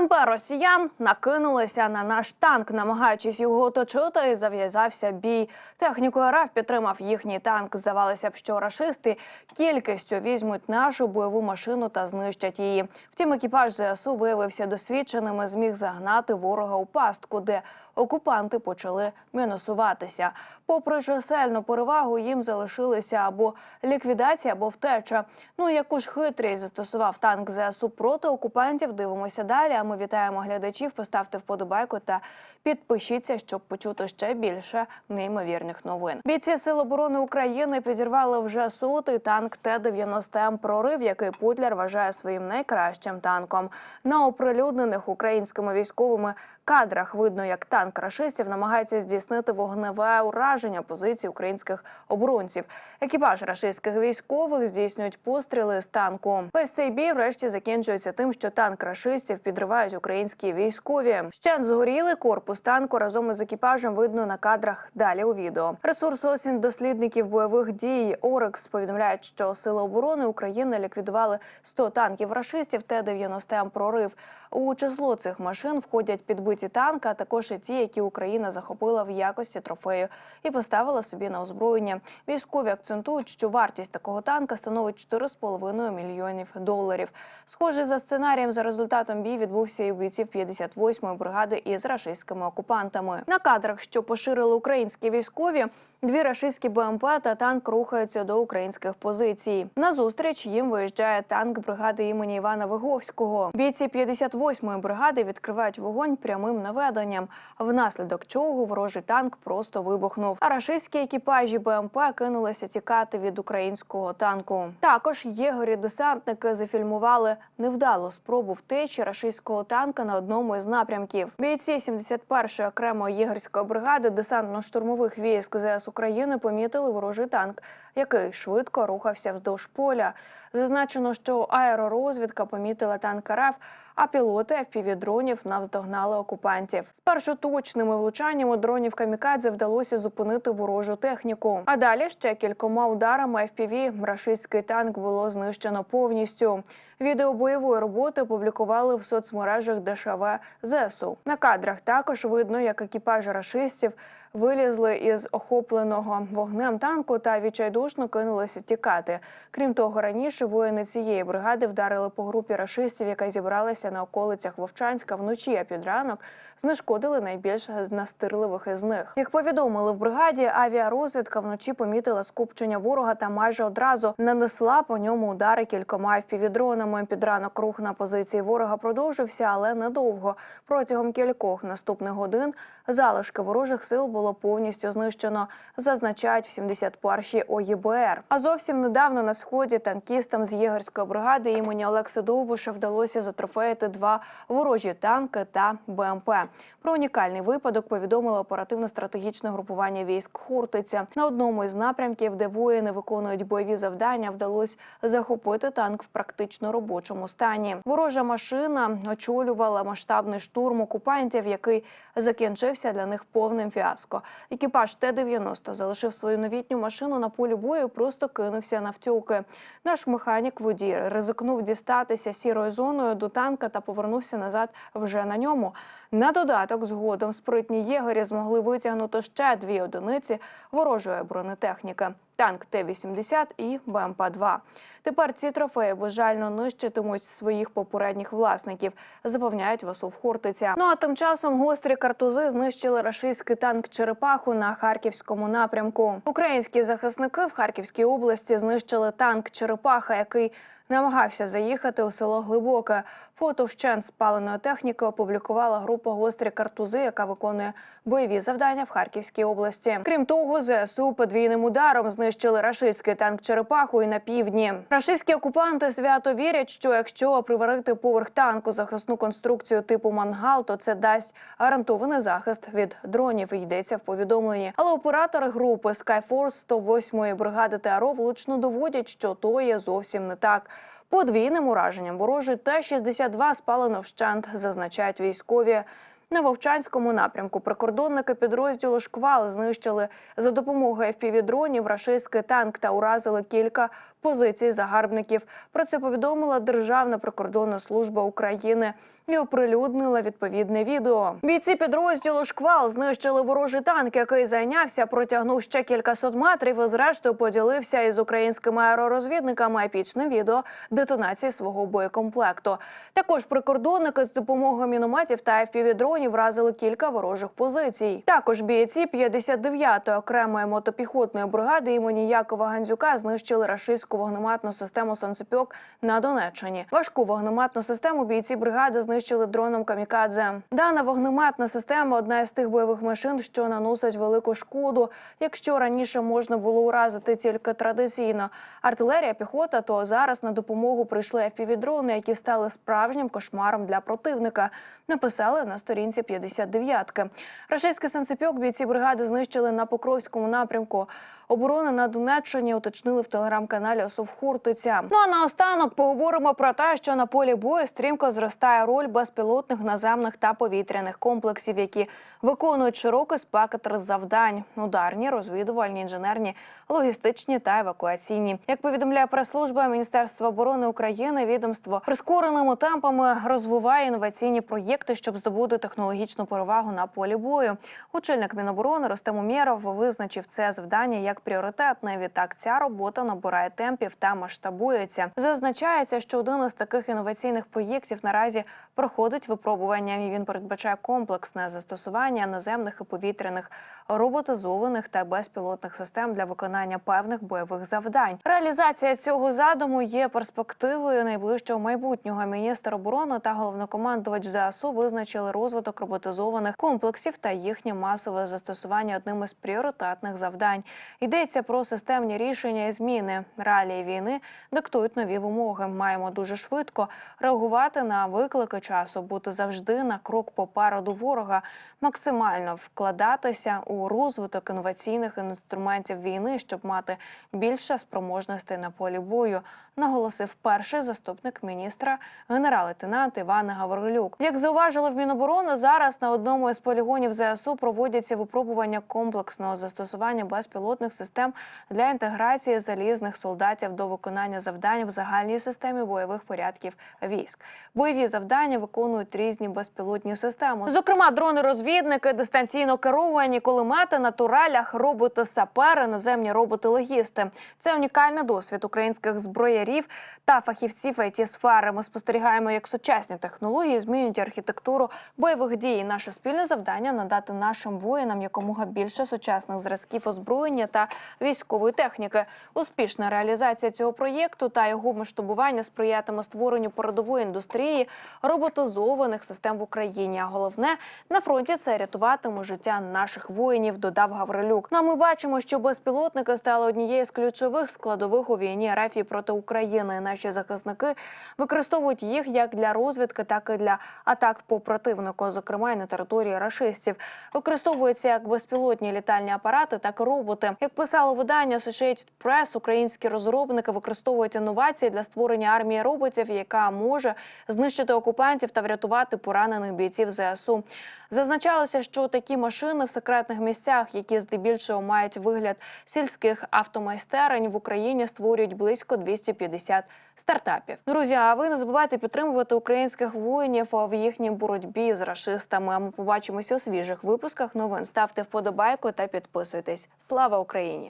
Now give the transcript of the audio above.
БМП росіян накинулися на наш танк, намагаючись його оточити, і зав'язався бій. Техніку РФ підтримав їхній танк. Здавалося б, що рашисти кількістю візьмуть нашу бойову машину та знищать її. Втім, екіпаж ЗСУ виявився досвідченим і зміг загнати ворога у пастку, де окупанти почали мінусуватися. Попри чисельну перевагу, їм залишилися або ліквідація, або втеча. Ну яку ж хитрість застосував танк ЗСУ проти окупантів. Дивимося далі. Ми вітаємо глядачів. Поставте вподобайку та підпишіться, щоб почути ще більше неймовірних новин. Бійці Сил оборони України підірвали вже сотий танк Т-90М прорив, який Путлер вважає своїм найкращим танком. На оприлюднених українськими військовими кадрах видно, як танк рашистів намагається здійснити вогневе ураження позицій українських оборонців. Екіпаж рашистських військових здійснюють постріли з танку. Весь цей бій врешті закінчується тим, що танк рашистів підривають українські військові. Ще згорілий корпус танку разом із екіпажем видно на кадрах. Далі у відео. Ресурс осінь дослідників бойових дій Орекс повідомляють, що сили оборони України ліквідували 100 танків рашистів Т-90М прорив. У число цих машин входять підбиті танки, а також і ті, які Україна захопила в якості трофею і поставила собі на озброєння. Військові акцентують, що вартість такого танка становить 4,5 мільйонів доларів. Схожий за сценарієм, за результатом бій відбувся і у бійців 58-ї бригади із рашистськими окупантами. На кадрах, що поширили українські військові, дві рашистські БМП та танк рухаються до українських позицій. На зустріч їм виїжджає танк бригади імені Івана Виговського. Бійці 58-ї бригади відкривають вогонь прямим наведенням, внаслідок чого ворожий танк просто вибухнув. А рашистські екіпажі БМП кинулися тікати від українського танку. Також єгорі-десантники зафільмували невдалу спробу втечі рашистського танка на одному із напрямків. Бійці 71-ї окремої єгерської бригади десантно-штурмових військ ЗС України помітили ворожий танк, який швидко рухався вздовж поля. Зазначено, що аеророзвідка помітила танк РФ, а пілоти FPV-дронів навздогнали окупантів. Спершу точними влучаннями дронів камікадзе вдалося зупинити ворожу техніку. А далі ще кількома ударами FPV рашистський танк було знищено повністю. Відео бойової роботи опублікували в соцмережах ДШВ ЗСУ. На кадрах також видно, як екіпаж рашистів вилізли із охопленого вогнем танку та відчайдушно кинулися тікати. Крім того, раніше воїни цієї бригади вдарили по групі рашистів, яка зібралася на околицях Вовчанська вночі. А під ранок знешкодили найбільш настирливих із них. Як повідомили в бригаді, авіарозвідка вночі помітила скупчення ворога та майже одразу нанесла по ньому удари кількома впівдронами. Під ранок рух на позиції ворога продовжився, але недовго. Протягом кількох наступних годин залишки ворожих сил було повністю знищено, зазначають в 71-й ОЄБР. А зовсім недавно на сході танкістам з єгерської бригади імені Олекса Довбуша вдалося затрофеїти два ворожі танки та БМП. Про унікальний випадок повідомило оперативно-стратегічне групування військ Хортиця. На одному із напрямків, де воїни виконують бойові завдання, вдалося захопити танк в практично робочому стані. Ворожа машина очолювала масштабний штурм окупантів, який закінчився для них повним фіаско. Екіпаж Т-90 залишив свою новітню машину на полі бою, просто кинувся навтюки. Наш механік водій ризикнув дістатися сірою зоною до танка та повернувся назад вже на ньому. На додаток згодом спритні єгері змогли витягнути ще дві одиниці ворожої бронетехніки. Танк Т-80 і БМП-2. Тепер ці трофеї безжально нищитимуть своїх попередніх власників, запевняють Васув Хортиця. Ну а тим часом гострі картузи знищили рашистський танк Черепаху на харківському напрямку. Українські захисники в Харківській області знищили танк Черепаха, який намагався заїхати у село Глибоке. Фото вщент спаленої техніки опублікувала група гострі картузи, яка виконує бойові завдання в Харківській області. Крім того, ЗСУ подвійним ударом знищили рашистський танк Черепаху і на півдні. Рашистські окупанти свято вірять, що якщо приварити поверх танку захисну конструкцію типу мангал, то це дасть гарантований захист від дронів. Йдеться в повідомленні. Але оператори групи Skyforce 108-ї бригади ТРО влучно доводять, що то є зовсім не так. Подвійним ураженням ворожий Т-62 спалено вщент, зазначають військові. На Вовчанському напрямку прикордонники підрозділу «Шквал» знищили за допомогою FPV-дронів рашистський танк та уразили кілька позицій загарбників. Про це повідомила Державна прикордонна служба України. і оприлюднила відповідне відео. Бійці підрозділу шквал знищили ворожий танк, який зайнявся, протягнув ще кількасот метрів і зрештою поділився із українськими аеророзвідниками епічним відео детонації свого боєкомплекту. Також прикордонники з допомогою мінометів та FPV-дронів вразили кілька ворожих позицій. Також бійці 59-ї окремої мотопіхотної бригади імені Якова Гандзюка знищили рашистську вогнеметну систему «Сонцепьок» на Донеччині. Важку вогнеметну систему бійці бригади знищили дроном камікадзе. Дана вогнеметна система одна із тих бойових машин, що наносить велику шкоду. Якщо раніше можна було уразити тільки традиційно артилерія, піхота, то зараз на допомогу прийшли FPV-дрони, які стали справжнім кошмаром для противника. Написали на сторінці 59-ки. Рашистський санцепьок бійці бригади знищили на Покровському напрямку. Оборони на Донеччині уточнили в телеграм-каналі Осов Хуртиця. Ну а наостанок поговоримо про те, що на полі бою стрімко зростає роль безпілотних наземних та повітряних комплексів, які виконують широкий спектр завдань: ударні, розвідувальні, інженерні, логістичні та евакуаційні. Як повідомляє прес-служба Міністерства оборони України, відомство прискореними темпами розвиває інноваційні проєкти, щоб здобути технологічну перевагу на полі бою. Очільник Міноборони Ростем Умєров визначив це завдання як пріоритетне. Відтак ця робота набирає темпів та масштабується. Зазначається, що один із таких інноваційних проєктів наразі проходить випробування. і Він передбачає комплексне застосування наземних і повітряних роботизованих та безпілотних систем для виконання певних бойових завдань. Реалізація цього задуму є перспективою найближчого майбутнього. Міністр оборони та головнокомандувач ЗАСУ визначили розвиток роботизованих комплексів та їхнє масове застосування одним із пріоритетних завдань. Йдеться про системні рішення і зміни. Реалії війни диктують нові вимоги. Маємо дуже швидко реагувати на виклики часу, бути завжди на крок попереду ворога, максимально вкладатися у розвиток інноваційних інструментів війни, щоб мати більше спроможностей на полі бою, наголосив перший заступник міністра генерал-лейтенант Іван Гаврилюк. Як зауважили в Міноборони, зараз на одному із полігонів ЗСУ проводяться випробування комплексного застосування безпілотних систем для інтеграції залізних солдатів до виконання завдань в загальній системі бойових порядків військ. Бойові завдання виконують різні безпілотні системи, зокрема дрони-розвідники, дистанційно керовані кулемети на турелях, роботи сапери, наземні роботи-логісти. Це унікальний досвід українських зброярів та фахівців it сфери. Ми спостерігаємо, як сучасні технології змінюють архітектуру бойових дій. Наше спільне завдання надати нашим воїнам якомога більше сучасних зразків озброєння та військової техніки. Успішна реалізація цього проєкту та його масштабування сприятиме створенню передової індустрії роботизованих систем в Україні. А головне на фронті це рятуватиме життя наших воїнів. Додав Гаврилюк. Ну, а ми бачимо, що безпілотники стали однією з ключових складових у війні РФ проти України. Наші захисники використовують їх як для розвідки, так і для атак по противнику, зокрема й на території рашистів. Використовуються як безпілотні літальні апарати, так і роботи. Як писало видання Associated Press, українські розробники використовують інновації для створення армії роботів, яка може знищити окупантів та врятувати поранених бійців ЗСУ. Зазначалося, що такі машини в секретних місцях, які здебільшого мають вигляд сільських автомайстерень в Україні, створюють близько 250 стартапів. Друзі, а ви не забувайте підтримувати українських воїнів в їхній боротьбі з рашистами. А Ми побачимося у свіжих випусках новин. Ставте вподобайку та підписуйтесь. Слава Україні!